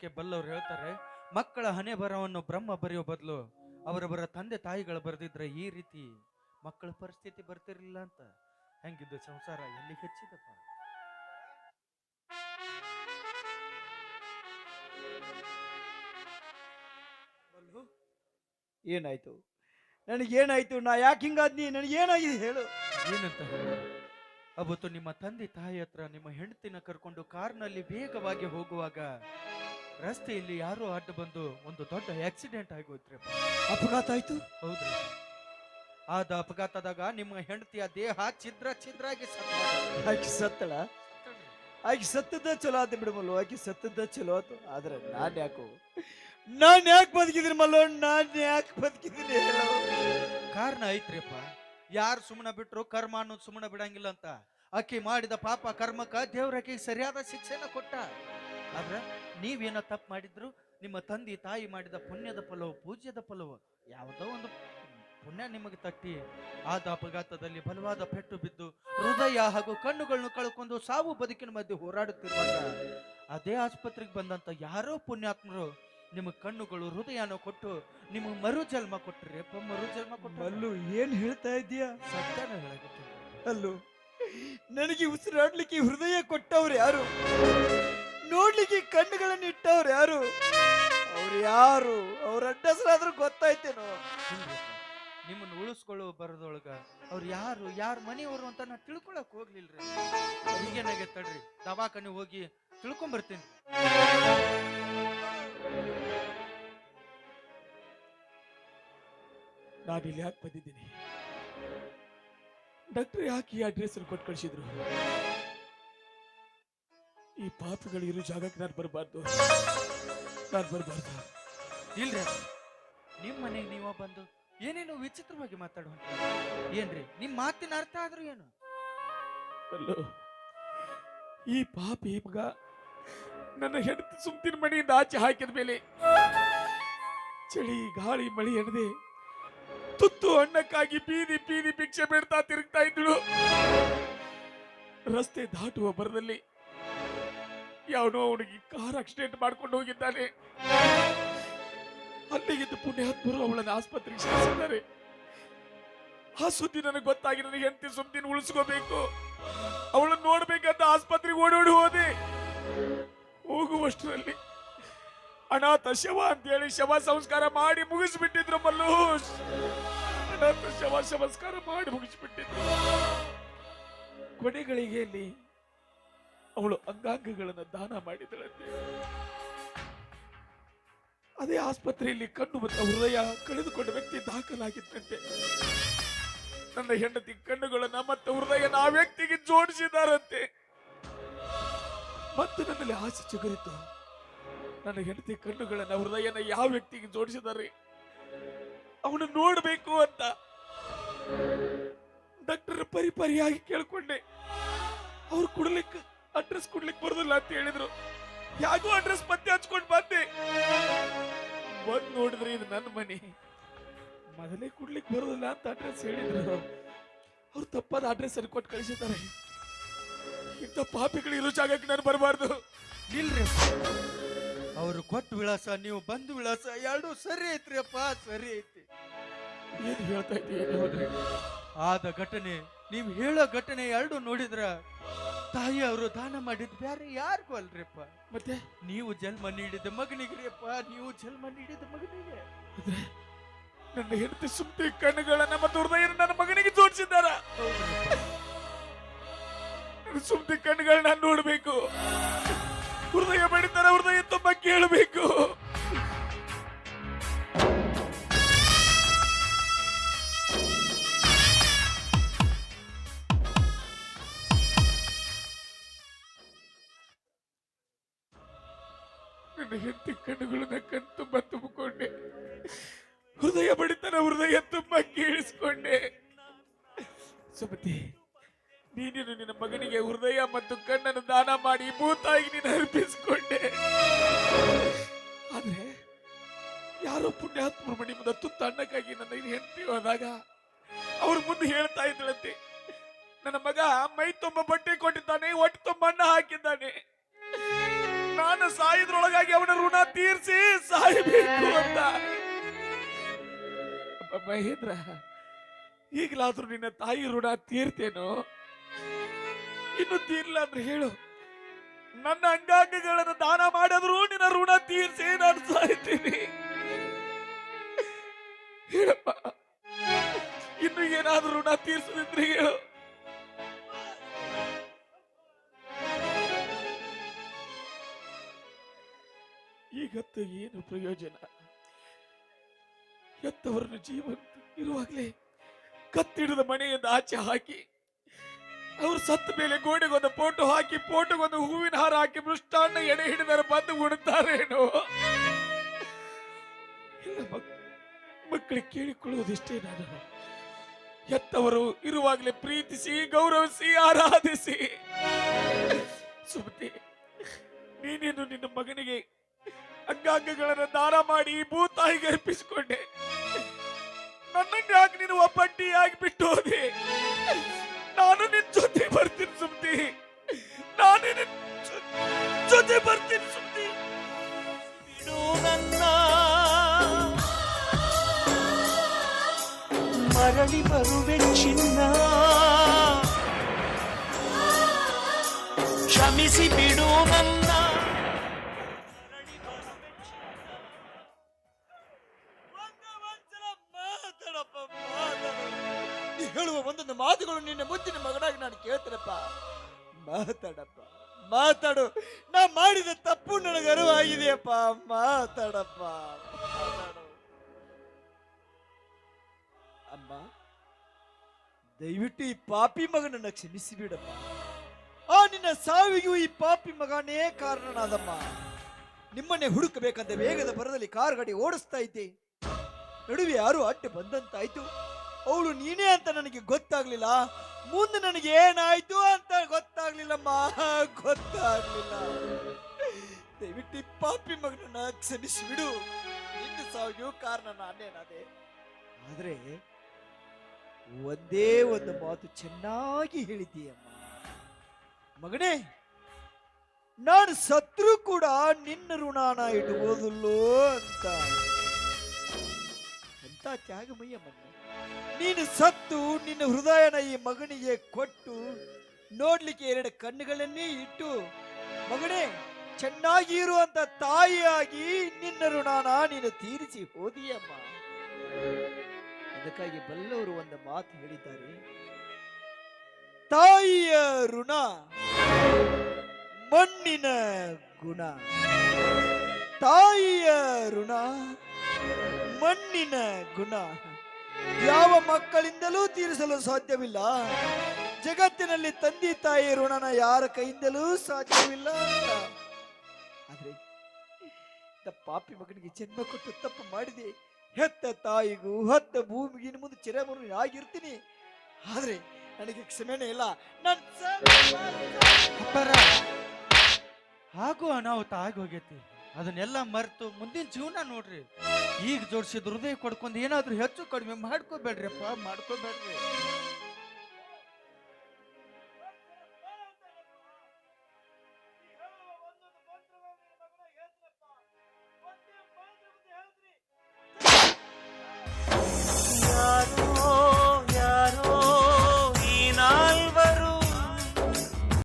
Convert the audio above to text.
ಕ್ಕೆ ಬಲ್ಲವರು ಹೇಳ್ತಾರೆ ಮಕ್ಕಳ ಹಣೆ ಬರವನ್ನು ಬ್ರಹ್ಮ ಬರೆಯೋ ಬದಲು ಅವರವರ ತಂದೆ ತಾಯಿಗಳು ಬರೆದಿದ್ರೆ ಈ ರೀತಿ ಮಕ್ಕಳ ಪರಿಸ್ಥಿತಿ ಬರ್ತಿರ್ಲಿಲ್ಲ ಅಂತ. ಹೆಂಗಿದ್ದು ಸಂಸಾರ ಎಲ್ಲಿ ಹೆಚ್ಚಿದಪ್ಪ? ಏನಾಯ್ತು? ನನಗೇನಾಯ್ತು? ನಾ ಯಾಕೆ ಹಿಂಗಾದ್ನಿ? ನನಗೇನಾಗಿದೆ ಹೇಳು. ಏನಂತ ಹೇಳು? ಅವತ್ತು ನಿಮ್ಮ ತಂದೆ ತಾಯಿ ಹತ್ರ ನಿಮ್ಮ ಹೆಂಡತಿನ ಕರ್ಕೊಂಡು ಕಾರ್ನಲ್ಲಿ ವೇಗವಾಗಿ ಹೋಗುವಾಗ ರಸ್ತೆಯಲ್ಲಿ ಯಾರೋ ಅಡ್ಡ ಬಂದು ಒಂದು ದೊಡ್ಡ ಆಕ್ಸಿಡೆಂಟ್ ಆಗೋಯ್ತ್ರಿ ಅಪಘಾತ ಆಯ್ತು? ಹೌದ್ರಿ. ಆದ ಅಪಘಾತದಾಗ ನಿಮ್ಮ ಹೆಂಡತಿಯ ದೇಹ ಛಿದ್ರ ಛಿದ್ರಾಗಿ. ಆಕಿ ಸತ್ತಳ? ಆಕಿ ಸತ್ತದ ಚಲೋ ಆತ ಬಿಡಮಲ್ಲು ಆಕಿ ಸತ್ತದ ಚಲೋ ಆತು. ಆದ್ರೆ ನಾನ್ ಯಾಕೋ? ನಾನ್ ಯಾಕೆ ಬದುಕಿದ್ರಿ ಮಲ್ಲೋ? ನಾನ್ ಯಾಕೆ ಬದುಕಿದ್ರಿ ಕಾರಣ ಐತ್ರಿಪ್ಪ. ಯಾರು ಸುಮ್ಮನ ಬಿಟ್ರು ಕರ್ಮ ಅನ್ನೋದು ಸುಮ್ಮನ ಬಿಡಂಗಿಲ್ಲ ಅಂತ. ಅಕ್ಕಿ ಮಾಡಿದ ಪಾಪ ಕರ್ಮಕ್ಕ ದೇವ್ರ ಅಕ್ಕಿಗೆ ಸರಿಯಾದ ಶಿಕ್ಷೆನ ಕೊಟ್ಟ. ಆದ್ರ ನೀವೇನ ತಪ್ಪು ಮಾಡಿದ್ರು ನಿಮ್ಮ ತಂದೆ ತಾಯಿ ಮಾಡಿದ ಪುಣ್ಯದ ಫಲವು ಪೂಜ್ಯದ ಫಲವು ಯಾವುದೋ ಒಂದು ಪುಣ್ಯ ನಿಮಗೆ ತಟ್ಟಿ. ಆದ ಅಪಘಾತದಲ್ಲಿ ಬಲವಾದ ಪೆಟ್ಟು ಬಿದ್ದು ಹೃದಯ ಹಾಗೂ ಕಣ್ಣುಗಳನ್ನು ಕಳ್ಕೊಂಡು ಸಾವು ಬದುಕಿನ ಮಧ್ಯೆ ಹೋರಾಡುತ್ತಿರುವಾಗ ಅದೇ ಆಸ್ಪತ್ರೆಗೆ ಬಂದಂತ ಯಾರೋ ಪುಣ್ಯಾತ್ಮರು ನಿಮ್ಮ ಕಣ್ಣುಗಳು ಹೃದಯನ ಕೊಟ್ಟು ನಿಮ್ಮ ಮರು ಜನ್ಮ ಕೊಟ್ಟರೆ ಮರು ಜನ್ಮ ಕೊಟ್ಟು ಅಲ್ಲೂ ಏನ್ ಹೇಳ್ತಾ ಇದೀಯ ಸತ್ಯನ ಹೇಳಕ್ಕೆ ಅಲ್ಲೂ ನನಗೆ ಉಸಿರಾಡ್ಲಿಕ್ಕೆ ಹೃದಯ ಕೊಟ್ಟವ್ರು ಯಾರು? ನೋಡ್ಲಿಕ್ಕೆ ಕಣ್ಣುಗಳನ್ನು ಇಟ್ಟವ್ರು ಯಾರು? ಅವ್ರು ಯಾರು? ಅವ್ರ ಅಡ್ಡಸರಾದ್ರೂ ಗೊತ್ತಾಯ್ತೇನೋ? ನೋ ನಿಮ್ಮನ್ನ ಉಳಿಸ್ಕೊಳ್ಳೋ ಬರೋದೊಳಗ ಅವ್ರು ಯಾರು? ಯಾರ ಮನೆಯವರು ಅಂತ ನಾ ತಿಳ್ಕೊಳಕ್ ಹೋಗ್ಲಿಲ್ರಿ. ಈಗೇನಾಗೆ ತಡ್ರಿ ದವಾಖಾನೆ ಹೋಗಿ ತಿಳ್ಕೊಂಬರ್ತೀನಿ. ನಾನು ಇಲ್ಲಿ ಯಾಕೆ ಬಂದಿದ್ದೀನಿ? ಡಾಕ್ಟರ್ ಯಾಕೆ ಈ ಅಡ್ರೆಸ್ ಕೊಟ್ಟು ಕಳಿಸಿದ್ರು? ಈ ಪಾಪಿಗಳು ಇರೋ ಜಾಗಕ್ಕೆ ನಾನು ಬರಬಾರ್ದು. ನಾನು ಬರಬಾರ್ದು. ಇಲ್ರಿ ನಿಮ್ಮ ಮನೆಗೆ ನೀವ ಬಂದು ಏನೇನು ವಿಚಿತ್ರವಾಗಿ ಮಾತಾಡುವ ಏನ್ರಿ ನಿಮ್ಮ ಮಾತಿನ ಅರ್ಥ ಆದ್ರೂ ಏನು? ಅಲ್ಲೋ ಈ ಪಾಪಿ ಮಗ ನನ್ನ ಹೆಂಡತಿ ಸುಮ್ತಿನ ಮನೆಯಿಂದ ಆಚೆ ಹಾಕಿದ ಮೇಲೆ ಚಳಿ ಗಾಳಿ ಮಳಿ ಎಣದೆ ತುತ್ತು ಅಣ್ಣಕ್ಕಾಗಿ ಬೀದಿ ಬೀದಿ ಭಿಕ್ಷೆ ಬಿಡ್ತಾ ತಿರುಗ್ತಾ ಇದ್ದಳು. ರಸ್ತೆ ದಾಟುವ ಬರದಲ್ಲಿ ಯಾವನೋ ಅವನಿಗೆ ಕಾರ್ ಆಕ್ಸಿಡೆಂಟ್ ಮಾಡ್ಕೊಂಡು ಹೋಗಿದ್ದಾನೆ. ಅಲ್ಲಿಗಿದ್ದು ಪುಣ್ಯಾತ್ಮರು ಅವಳನ್ನು ಆಸ್ಪತ್ರೆಗೆ ಸೇರಿಸಿದ್ದಾರೆ. ಆ ಸುದ್ದಿ ನನಗೆ ಗೊತ್ತಾಗಿ ನನಗೆ ಹೆಂಡತಿ ಸುದ್ದಿನ ಉಳಿಸ್ಕೋಬೇಕು. ಅವಳನ್ನು ನೋಡ್ಬೇಕಂತ ಆಸ್ಪತ್ರೆಗೆ ಓಡೋಡಿ ಹೋದೆ. ಹೋಗುವಷ್ಟರಲ್ಲಿ ಅನಾಥ ಶವ ಅಂತೇಳಿ ಶವ ಸಂಸ್ಕಾರ ಮಾಡಿ ಮುಗಿಸ್ಬಿಟ್ಟಿದ್ರು ಮಲ್ಲೂಸ್ ಅನಾಥ ಶವ ಸಂಸ್ಕಾರ ಮಾಡಿ ಮುಗಿಸ್ಬಿಟ್ಟಿದ್ರು. ಕೊನೆಗಳಿಗೆಯಲ್ಲಿ ಅವಳು ಅಂಗಾಂಗಗಳನ್ನು ದಾನ ಮಾಡಿದಳಂತೆ. ಅದೇ ಆಸ್ಪತ್ರೆಯಲ್ಲಿ ಕಣ್ಣು ಮತ್ತು ಹೃದಯ ಕಳೆದುಕೊಂಡ ವ್ಯಕ್ತಿ ದಾಖಲಾಗಿದ್ದಂತೆ. ನನ್ನ ಹೆಂಡತಿ ಕಣ್ಣುಗಳನ್ನ ಮತ್ತು ಹೃದಯನ ಆ ವ್ಯಕ್ತಿಗೆ ಜೋಡಿಸಿದಾರಂತೆ. ಮತ್ತು ನನ್ನಲ್ಲಿ ಆಸೆ ಚಿಗುರಿತು. ನನ್ನ ಹೆಂಡತಿ ಕಣ್ಣುಗಳನ್ನ ಹೃದಯನ ಯಾವ ವ್ಯಕ್ತಿಗೆ ಜೋಡಿಸಿದ್ದಾರೆ? ಅವನು ನೋಡಬೇಕು ಅಂತ ಡಾಕ್ಟರ್ ಪರಿಪರಿಯಾಗಿ ಕೇಳ್ಕೊಂಡೆ. ಅವ್ರು ಕೊಡ್ಲಿಕ್ಕೆ ಅಡ್ರೆಸ್ ಕೊಡ್ಲಿಕ್ಕೆ ಬರೋದಿಲ್ಲ ಅಂತ ಹೇಳಿದ್ರು. ಯಾಕೋ ಅಡ್ರೆಸ್ ಪತ್ತೆ ಹಚ್ಕೊಂಡು ಬಂದೆ. ಬಂದ್ ನೋಡಿದ್ರೆ ಇದು ನನ್ನ ಮನೆ. ಮೊದಲೇ ಕೊಡ್ಲಿಕ್ಕೆ ಬರೋದಿಲ್ಲ ಅಂತ ಅಡ್ರೆಸ್ ಹೇಳಿದ್ರು. ಅವ್ರು ತಪ್ಪಾದ ಅಡ್ರೆಸ್ ಅಲ್ಲಿ ಕೊಟ್ಟು ಕಳಿಸಿದ್ದಾರೆ. ಇಂಥ ಪಾಪಿಗಳು ಇರೋ ಜಾಗಕ್ಕೆ ನಾನು ಬರಬಾರ್ದು. ಇಲ್ರಿ ಅವರು ಕೊಟ್ಟ ವಿಳಾಸ ನೀವು ಬಂದು ವಿಳಾಸ ಎರಡು ಸರಿ ಐತ್ರಿ ಅಪ್ಪ ಸರಿ ಐತಿ. ಏನು ಹೇಳ್ತಾ ಇದ್ದೀವಿ ಆದ ಘಟನೆ ನೀವು ಹೇಳೋ ಘಟನೆ ಎರಡು ನೋಡಿದ್ರ ತಾಯಿ ಅವರು ದಾನ ಮಾಡಿದ್ ಬ್ಯಾರೆ ಯಾರಿಗೂ ಅಲ್ರಿಪ್ಪ. ಮತ್ತೆ? ನೀವು ಜನ್ಮ ನೀಡಿದ ಮಗನಿಗ್ರಿಯಪ್ಪ ನೀವು ಜನ್ಮ ನೀಡಿದ ಮಗನಿಗೆ. ಅಂದ್ರೆ ನನ್ನ ಹೆಂಡತಿ ಸುಮ್ತಿ ಕಣ್ಣುಗಳನ್ನ ಮತ್ತು ಹೃದಯ ನನ್ನ ಮಗನಿಗೆ ತೋರಿಸಿದ್ದಾರ. ಸುಮ್ತಿ ಕಣ್ಣುಗಳನ್ನ ನೋಡ್ಬೇಕು. ಹೃದಯ ಬಡಿತಾರ ಹೃದಯ ತುಂಬಾ ಕೇಳಬೇಕು. ನನ್ನ ಹೆಂಡತಿ ಕಣ್ಣುಗಳನ್ನ ಕಣ್ ತುಂಬ ತುಂಬಿಕೊಂಡೆ ಹೃದಯ ಬಡಿತನ ಹೃದಯ ತುಂಬ ಕೇಳಿಸ್ಕೊಂಡೆ. ಸುಮತಿ ನೀನು ನಿನ್ನ ಮಗನಿಗೆ ಹೃದಯ ಮತ್ತು ಕಣ್ಣನ್ನು ದಾನ ಮಾಡಿ ಭೂತಾಗಿ ನೀನು ಅರ್ಪಿಸಿಕೊಂಡೆ. ಆದ್ರೆ ಯಾರೋ ಪುಣ್ಯಾತ್ಮರು ಮಣಿ ಮುಂದೆ ತುತ್ತ ಅಣ್ಣಕ್ಕಾಗಿ ನನ್ನ ಹೆಂಡತಿ ಹೋದಾಗ ಅವ್ರ ಮುಂದೆ ಹೇಳ್ತಾ ಇದ್ದಳಂತೆ, ನನ್ನ ಮಗ ಮೈ ತುಂಬ ಬಟ್ಟೆ ಕೊಟ್ಟಿದ್ದಾನೆ ಒಟ್ಟು ತುಂಬ ಅಣ್ಣ ಹಾಕಿದ್ದಾನೆ. ನಾನು ಸಾಯಿದ್ರೊಳಗಾಗಿ ಅವನ ಋಣ ತೀರ್ಸಿ ಸಾಯಬೇಕು ಅಂತ. ಮಹೇಂದ್ರ ಈಗಲಾದ್ರೂ ನಿನ್ನ ತಾಯಿ ಋಣ ತೀರ್ತೇನೋ? ಇನ್ನು ತೀರ್ಲ ಅಂದ್ರೆ ಹೇಳು. ನನ್ನ ಅಂಗಾಂಗಗಳನ್ನು ದಾನ ಮಾಡಿದ್ರು ನಿನ್ನ ಋಣ ತೀರ್ಸಿ ನಾನು ಸಾಯ್ತೀನಿ. ಹೇಳಪ್ಪ, ಇನ್ನು ಏನಾದ್ರೂ ಋಣ ತೀರ್ಸದಿದ್ರೆ ಹೇಳು. ಈಗತ್ತು ಏನು ಪ್ರಯೋಜನ? ಎತ್ತವರನ್ನು ಜೀವಂತ ಇರುವಾಗಲೇ ಕತ್ತಿಡಿದ ಮನೆಯಿಂದ ಆಚೆ ಹಾಕಿ, ಅವರು ಸತ್ತ ಮೇಲೆ ಗೋಡೆಗೊಂದು ಫೋಟೋ ಹಾಕಿ ಫೋಟೋಗೊಂದು ಹೂವಿನ ಹಾರ ಹಾಕಿ, ಮೃಷ್ಟಾನ್ನ ಎಡೆ ಹಿಡಿದರೆ ಬಂದು ಉಣುತ್ತಾರೇನೋ ಮಕ್ಕಳಿಗೆ ಕೇಳಿಕೊಳ್ಳುವುದಿಷ್ಟೇ ನಾನು. ಎತ್ತವರು ಇರುವಾಗಲೇ ಪ್ರೀತಿಸಿ, ಗೌರವಿಸಿ, ಆರಾಧಿಸಿ. ಸುಮತಿ, ನೀನೇನು ನಿನ್ನ ಮಗನಿಗೆ ಅಂಗಾಂಗಗಳನ್ನು ದಾನ ಮಾಡಿ ಭೂತಾಯಿಗೆ ಅರ್ಪಿಸಿಕೊಂಡೆ. ನನ್ನನ್ನು ಯಾಕೆ ನೀನು ಒಬ್ಬಟ್ಟಿ ಬಿಟ್ಟು ಹೋದೆ ನಾನು ನಿನ್ ಜೊತೆ ಬರ್ತೀನಿ ಸುಮ್ತಿ. ನಾನು ನಿನ್ ಜೊತೆ ಬರ್ತೀನಿ ಸುಮ್ತಿ. ಬಿಡು ನನ್ನ ಮರಳಿ ಬರುವೆ ಚಿನ್ನ. ಕ್ಷಮಿಸಿ ಬಿಡು. ಮಾತಾಡಪ್ಪ. ಮಾತಾಡು. ನಾ ಮಾಡಿದ ತಪ್ಪು ನನಗೆ ಅರಿವಾಗಿದೆಯಪ್ಪ. ಮಾತಾಡಪ್ಪ. ಮಾತಾಡು. ಅಮ್ಮ, ದಯವಿಟ್ಟು ಈ ಪಾಪಿ ಮಗನನ್ನ ಕ್ಷಮಿಸಿ ಬಿಡಪ್ಪ ಆ, ನಿನ್ನ ಸಾವಿಗೂ ಈ ಪಾಪಿ ಮಗನೇ ಕಾರಣನಾದಮ್ಮ. ನಿಮ್ಮನ್ನೇ ಹುಡುಕಬೇಕಂತ ವೇಗದ ಬರದಲ್ಲಿ ಕಾರ್ ಗಾಡಿ ಓಡಿಸ್ತಾ ಇದ್ದೆ. ನಡುವೆ ಯಾರು ಅಡ್ಡ ಬಂದಂತಾಯ್ತು. ಅವಳು ನೀನೇ ಅಂತ ನನಗೆ ಗೊತ್ತಾಗ್ಲಿಲ್ಲ. ಮುಂದೆ ನನಗೆ ಏನಾಯ್ತು ಅಂತ ಗೊತ್ತಾಗ್ಲಿಲ್ಲಮ್ಮ. ಗೊತ್ತಾಗ್ಲಿಲ್ಲ. ದಯವಿಟ್ಟು ಪಾಪಿ ಮಗನನ್ನ ಕ್ಷಮಿಸಿ ಬಿಡು. ನಿನ್ನ ಸಾವಿಗೂ ಕಾರಣ ನಾನೇನಾದೆ. ಆದ್ರೆ ಒಂದೇ ಒಂದು ಮಾತು ಚೆನ್ನಾಗಿ ಹೇಳಿದ್ದೀಯಮ್ಮ. ಮಗನೇ, ನಾನು ಸತ್ರು ಕೂಡ ನಿನ್ನ ಋಣಾನ ಇಡುವುದಿಲ್ಲೋ ಅಂತ. ತ್ಯಾಗಮಯ್ಯಮ್ಮನ್ನ ನೀನು ಸತ್ತು, ನಿನ್ನ ಹೃದಯನ ಈ ಮಗನಿಗೆ ಕೊಟ್ಟು ನೋಡ್ಲಿಕ್ಕೆ ಎರಡು ಕಣ್ಣುಗಳನ್ನೇ ಇಟ್ಟು, ಮಗನೇ, ಚೆನ್ನಾಗಿ ಇರುವಂತ ತಾಯಿಯಾಗಿ ನಿನ್ನ ಋಣಾನ ನೀನು ತೀರಿಸಿ ಹೋದಿಯಮ್ಮ. ಅದಕ್ಕಾಗಿ ಬಲ್ಲವರು ಒಂದು ಮಾತು ಹೇಳಿದ್ದಾರೆ. ತಾಯಿಯ ಋಣ, ಮಣ್ಣಿನ ಗುಣ. ತಾಯಿಯ ಋಣ ಮಣ್ಣಿನ ಗುಣ. ಯಾವ ಮಕ್ಕಳಿಂದಲೂ ತೀರಿಸಲು ಸಾಧ್ಯವಿಲ್ಲ. ಜಗತ್ತಿನಲ್ಲಿ ತಂದೆ ತಾಯಿ ಋಣನ ಯಾರ ಕೈಯಿಂದಲೂ ಸಾಧ್ಯವಿಲ್ಲ ಆದ್ರೆ ಪಾಪಿ ಮಗನಿಗೆ ಜನ್ಮ ಕೊಟ್ಟು ತಪ್ಪು ಮಾಡಿದೆ. ಹೆತ್ತ ತಾಯಿಗೂ, ಹತ್ತ ಭೂಮಿಗೆ ಇನ್ನು ಮುಂದೆ ಚಿರಮರು ಆಗಿರ್ತೀನಿ. ಆದ್ರೆ ನನಗೆ ಕ್ಷಮೆನೇ ಇಲ್ಲ. ನನ್ನ ಹಾಗೂ ಅನಾಹುತ ಆಗಿ ಹೋಗೈತಿ. ಅದನ್ನೆಲ್ಲ ಮರೆತು ಮುಂದಿನ ಜೀವನ ನೋಡ್ರಿ. ಈಗ ಜೋಡಿಸಿದ ಹೃದಯ ಕೊಡ್ಕೊಂಡು ಏನಾದ್ರೂ ಹೆಚ್ಚು ಕಡಿಮೆ ಮಾಡ್ಕೋಬೇಡ್ರಿಪ್ಪ ಮಾಡ್ಕೋಬೇಡ್ರಿ.